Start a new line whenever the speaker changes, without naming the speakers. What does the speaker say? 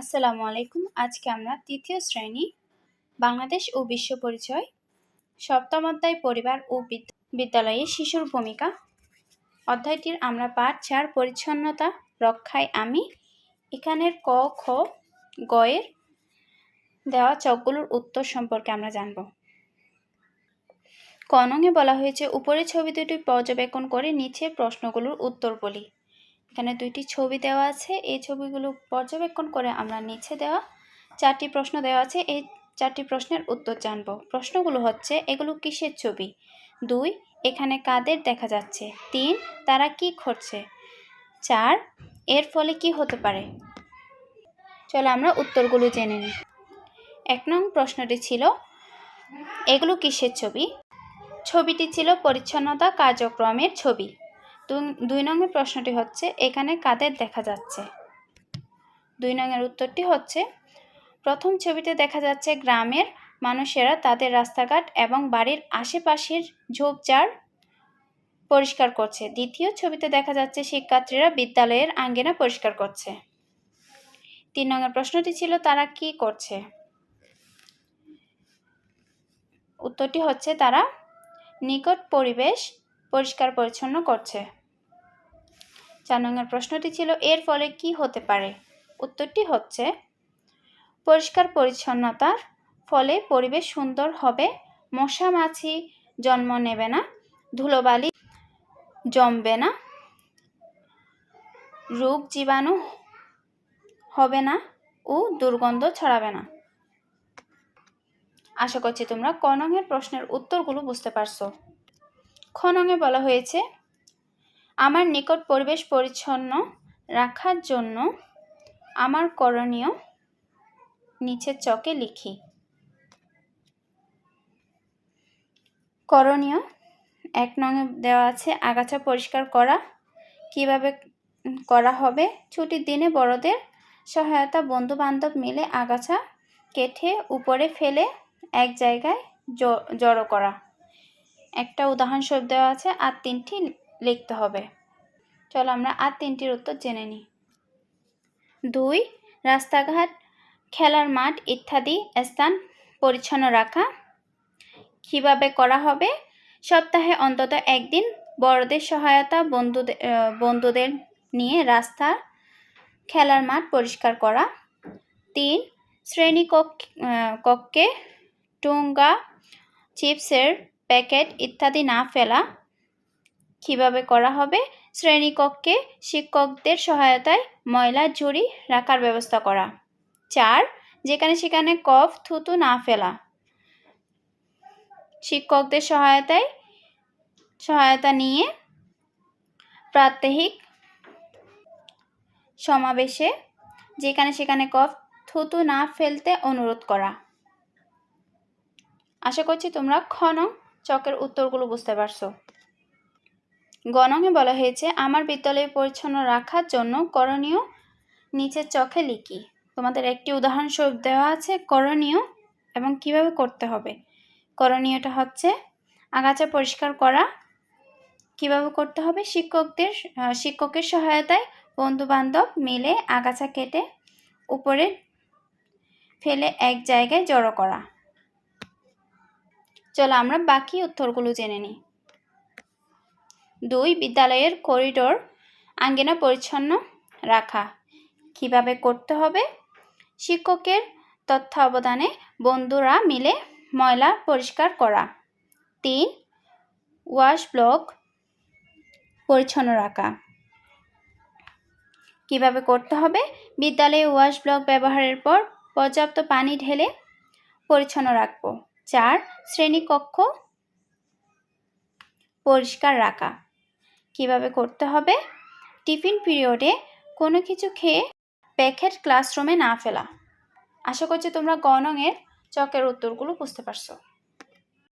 আসসালামু আলাইকুম। আজকে আমরা তৃতীয় শ্রেণি, বাংলাদেশ ও বিশ্ব পরিচয়, সপ্তম অধ্যায় পরিবার ও বিদ- বিদ্যালয়ে শিশুর ভূমিকা। অধ্যায়টির আমরা পাঠ চার, পরিচ্ছন্নতা, রক্ষায় আমি। এখানের ক, খ গয়ের দেওয়া চকগুলোর উত্তর সম্পর্কে আমরা জানব। কনঙে বলা হয়েছে, উপরের ছবি দুটি পর্যবেক্ষণ করে নিচে প্রশ্নগুলোর উত্তর বলি এখানে দুইটি ছবি দেওয়া আছে। এই ছবিগুলো পর্যবেক্ষণ করে আমরা নিচে দেওয়া চারটি প্রশ্ন দেওয়া আছে। এই চারটি প্রশ্নের উত্তর জানব। প্রশ্নগুলো হচ্ছে, এগুলো কিসের ছবি? দুই, এখানে কাদের দেখা যাচ্ছে? তিন, তারা কি করছে? চার, এর ফলে কি হতে পারে? চলো আমরা উত্তরগুলো জেনে নিই। এক নং প্রশ্নটি ছিল, এগুলো কিসের ছবি? ছবিটি ছিল পরিচ্ছন্নতা কার্যক্রমের ছবি। দুই- নংয়ের প্রশ্নটি হচ্ছে, এখানে কাদের দেখা যাচ্ছে? দুই নংয়ের উত্তরটি হচ্ছে, প্রথম ছবিতে দেখা যাচ্ছে গ্রামের মানুষেরা তাদের রাস্তাঘাট এবং বাড়ির আশেপাশের ঝোপঝাড় পরিষ্কার করছে। দ্বিতীয় ছবিতে দেখা যাচ্ছে শিক্ষার্থীরা বিদ্যালয়ের আঙ্গিনা পরিষ্কার করছে। তিন নম্বর প্রশ্নটি ছিল, তারা কি করছে? উত্তরটি হচ্ছে, তারা নিকট পরিবেশ পরিষ্কার পরিচ্ছন্ন করছে। চার নম্বর প্রশ্নটি ছিল, এর ফলে কি হতে পারে? উত্তরটি হচ্ছে, পরিষ্কার পরিচ্ছন্নতার ফলে পরিবেশ সুন্দর হবে, মশা মাছি জন্ম নেবে না, ধুলোবালি জমবে না, রোগ জীবাণু হবে না ও দুর্গন্ধ ছড়াবে না। আশা করছি তোমরা কনঙের প্রশ্নের উত্তরগুলো বুঝতে পারছ। খনঙে বলা হয়েছে আমার নিকট পরিবেশ পরিচ্ছন্ন রাখার জন্য আমার করণীয় নিচের চকে লিখি। করণীয়, এক নঙে দেওয়া আছে, আগাছা পরিষ্কার করা। কীভাবে করা হবে? ছুটির দিনে বড়দের সহায়তা বন্ধু বান্ধব মিলে আগাছা কেটে উপরে ফেলে এক জায়গায় জড়ো করা। একটা উদাহরণস্বরূপ দেওয়া আছে, আর তিনটি লিখতে হবে। চলো আমরা আর তিনটির উত্তর জেনে নিই। দুই রাস্তাঘাট খেলার মাঠ ইত্যাদি স্থান পরিচ্ছন্ন রাখা। কীভাবে করা হবে? সপ্তাহে অন্তত একদিন বড়দের সহায়তা বন্ধুদের বন্ধুদের নিয়ে রাস্তা খেলার মাঠ পরিষ্কার করা। তিন শ্রেণি কক্ষ আহ, কক্ষে টুঙ্গা চিপসের প্যাকেট ইত্যাদি না ফেলা। কীভাবে করা হবে? শ্রেণীকক্ষে শিক্ষকদের সহায়তায় ময়লা ঝুড়ি রাখার ব্যবস্থা করা। চার, যেখানে সেখানে কফ, থুতু না ফেলা। শিক্ষকদের সহায়তায় সহায়তা নিয়ে প্রাত্যহিক সমাবেশে যেখানে সেখানে কফ, থুতু না ফেলতে অনুরোধ করা। আশা করছি তোমরা খন চকের উত্তরগুলো বুঝতে পারছ। গণঙে বলা হয়েছে, আমার বিদ্যালয় পরিচ্ছন্ন রাখার জন্য করণীয় নিচের চোখে লিখি। তোমাদের একটি উদাহরণস্বরূপ দেওয়া আছে, করণীয় এবং কীভাবে করতে হবে? করণীয়টা হচ্ছে আগাছা পরিষ্কার করা, কীভাবে করতে হবে? শিক্ষকদের শিক্ষকের সহায়তায় বন্ধু বান্ধব মিলে আগাছা কেটে উপরে ফেলে এক জায়গায় জড়ো করা। চলো আমরা বাকি উত্তরগুলো জেনে নিই। দুই বিদ্যালয়ের করিডোর আঙ্গিনা পরিচ্ছন্ন রাখা। কীভাবে করতে হবে? শিক্ষকের তত্ত্বাবধানে বন্ধুরা মিলে ময়লা পরিষ্কার করা। তিন, ওয়াশ ব্লক পরিচ্ছন্ন রাখা। কীভাবে করতে হবে? বিদ্যালয়ে ওয়াশ ব্লক ব্যবহারের পর পর্যাপ্ত পানি ঢেলে পরিচ্ছন্ন রাখব। চার, শ্রেণীকক্ষ পরিষ্কার রাখা। কীভাবে করতে হবে? টিফিন পিরিয়ডে কোনো কিছু খেয়ে প্যাকেট ক্লাসরুমে না ফেলা। আশা করছি তোমরা গণংয়ের চকের উত্তরগুলো বুঝতে পারছ।